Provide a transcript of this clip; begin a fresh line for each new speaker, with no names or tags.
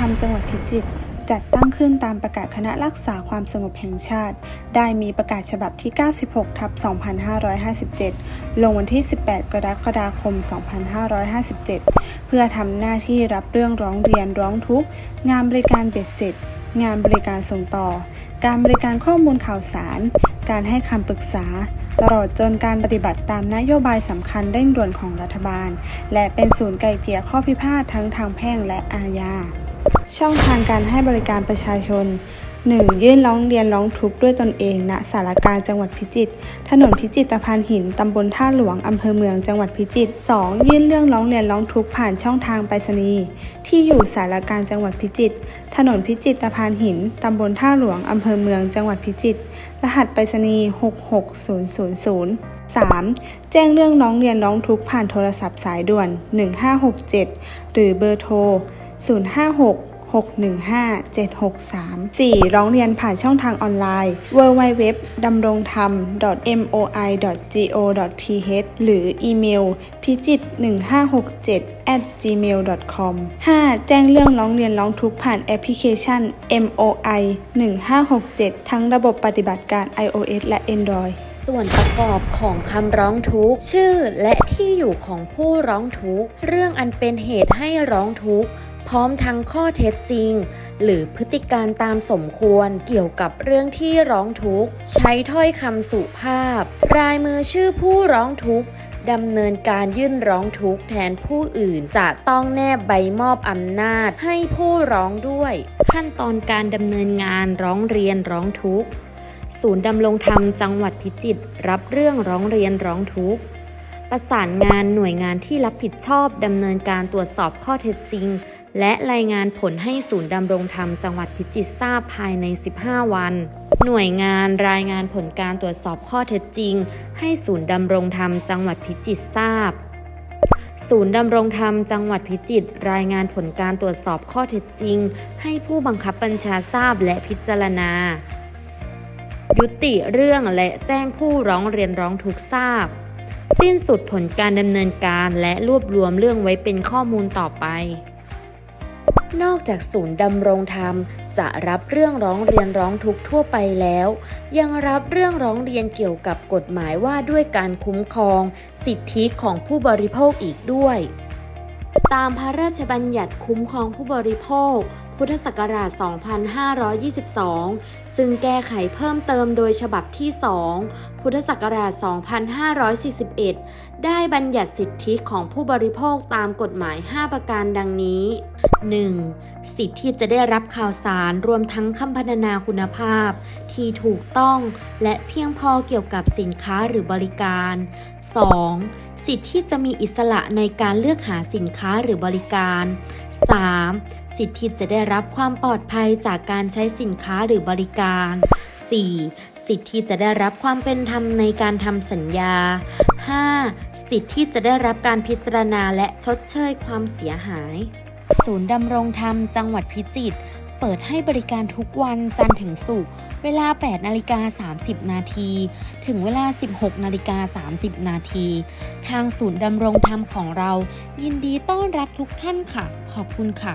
ศูนย์ดำรงธรรมจังหวัดพิจิตรจัดตั้งขึ้นตามประกาศคณะรักษาความสงบแห่งชาติ ได้มีประกาศฉบับที่ 96 ทับ 2557 ลงวันที่ 18 กรกฎาคม 2557 เพื่อทำหน้าที่รับเรื่องร้องเรียนร้องทุกข์ งานบริการเบ็ดเสร็จ งานบริการส่งต่อ การบริการข้อมูลข่าวสาร การให้คำปรึกษา ตลอดจนการปฏิบัติตามนโยบายสำคัญเร่งด่วนของรัฐบาล และเป็นศูนย์ไกล่เกลี่ยข้อพิพาททั้งทางแพ่งและอาญา ช่องทางการให้บริการประชาชน 1. ยื่นร้องเรียนร้องทุกข์ด้วยตนเองณสารกลารจังหวัดพิจิตร ถนนพิจิตรพานหิน ตำบลท่าหลวง อำเภอเมือง จังหวัดพิจิตร 2. ยื่นเรื่องร้องเรียนร้องทุกข์ผ่านช่องทางไปรษณีย์ที่อยู่สารกลารจังหวัดพิจิตร ถนนพิจิตรพานหิน ตำบลท่าหลวง อำเภอเมือง จังหวัดพิจิตร รหัสไปรษณีย์66000 3. แจ้งเรื่องร้องเรียนร้องทุกข์ผ่านโทรศัพท์สายด่วน 1567 หรือเบอร์โทร 056 615 763 4. ร้องเรียนผ่านช่องทางออนไลน์ www ดำรงธรรม moi go th หรืออีเมลพิจิต1567 at gmail com 5. แจ้งเรื่องร้องเรียนร้องทุกข์ผ่านแอปพลิเคชัน moi 1567 ทั้งระบบปฏิบัติการ iOS และ Android
ส่วนประกอบของคำร้องทุกข์ ชื่อและที่อยู่ของผู้ร้องทุกข์ เรื่องอันเป็นเหตุให้ร้องทุกข์ พร้อมทั้งข้อเท็จจริง หรือพฤติการตามสมควรเกี่ยวกับเรื่องที่ร้องทุกข์ ใช้ถ้อยคำสุภาพ รายมือชื่อผู้ร้องทุกข์ดำเนินการยื่นร้องทุกข์แทนผู้อื่น จะต้องแนบใบมอบอำนาจให้ผู้ร้องด้วย ขั้นตอนการดำเนินงานร้องเรียนร้องทุกข์ศูนย์ดำรงธรรมจังหวัดพิจิตรรับเรื่องร้องเรียนร้องทุกข์ประสานงานหน่วยงานที่รับผิดชอบดำเนินการตรวจสอบข้อเท็จจริง และรายงานผลให้ศูนย์ดำรงธรรมจังหวัดพิจิตรทราบภายใน 15 วัน หน่วยงานรายงานผลการตรวจสอบข้อเท็จจริง ให้ศูนย์ดำรงธรรมจังหวัดพิจิตรทราบ ศูนย์ดำรงธรรมจังหวัดพิจิตรรายงานผลการตรวจสอบข้อเท็จจริง ให้ผู้บังคับบัญชาทราบและพิจารณา ยุติเรื่องและแจ้งผู้ร้องเรียนร้องทุกทราบ สิ้นสุดผลการดำเนินการและรวบรวมเรื่องไว้เป็นข้อมูลต่อไป นอกจากศูนย์ดำรงธรรม จะรับเรื่องร้องเรียนร้องทุกข์ทั่วไปแล้ว ยังรับเรื่องร้องเรียนเกี่ยวกับกฎหมายว่าด้วยการคุ้มครอง สิทธิของผู้บริโภคอีกด้วย ตามพระราชบัญญัติคุ้มครองผู้บริโภค พุทธศักราช 2522 ซึ่งแก้ไขเพิ่มเติมโดยฉบับที่ 2 พุทธศักราช 2541 ได้บัญญัติสิทธิของผู้บริโภคตามกฎหมาย 5 ประการดังนี้ 1. สิทธิที่จะได้รับข่าวสารรวมทั้งคำพรรณนาคุณภาพ ที่ถูกต้องและเพียงพอเกี่ยวกับสินค้าหรือบริการ 2. สิทธิที่จะมีอิสระในการเลือกหาสินค้าหรือบริการ 3. สิทธิที่จะได้รับความปลอดภัยจากการใช้สินค้าหรือบริการ 4. สิทธิที่จะได้รับความเป็นธรรมในการทำสัญญา 5. สิทธิที่จะได้รับการพิจารณาและชดเชยความเสียหาย ศูนย์ดำรงธรรมจังหวัดพิจิตรเปิดให้บริการทุกวันจันทร์ถึงศุกร์เวลา 8 นาฬิกา 30 นาที ถึงเวลา 16 นาฬิกา 30 นาที ทางศูนย์ดำรงธรรมของเรา ยินดีต้อนรับทุกท่านค่ะ ขอบคุณค่ะ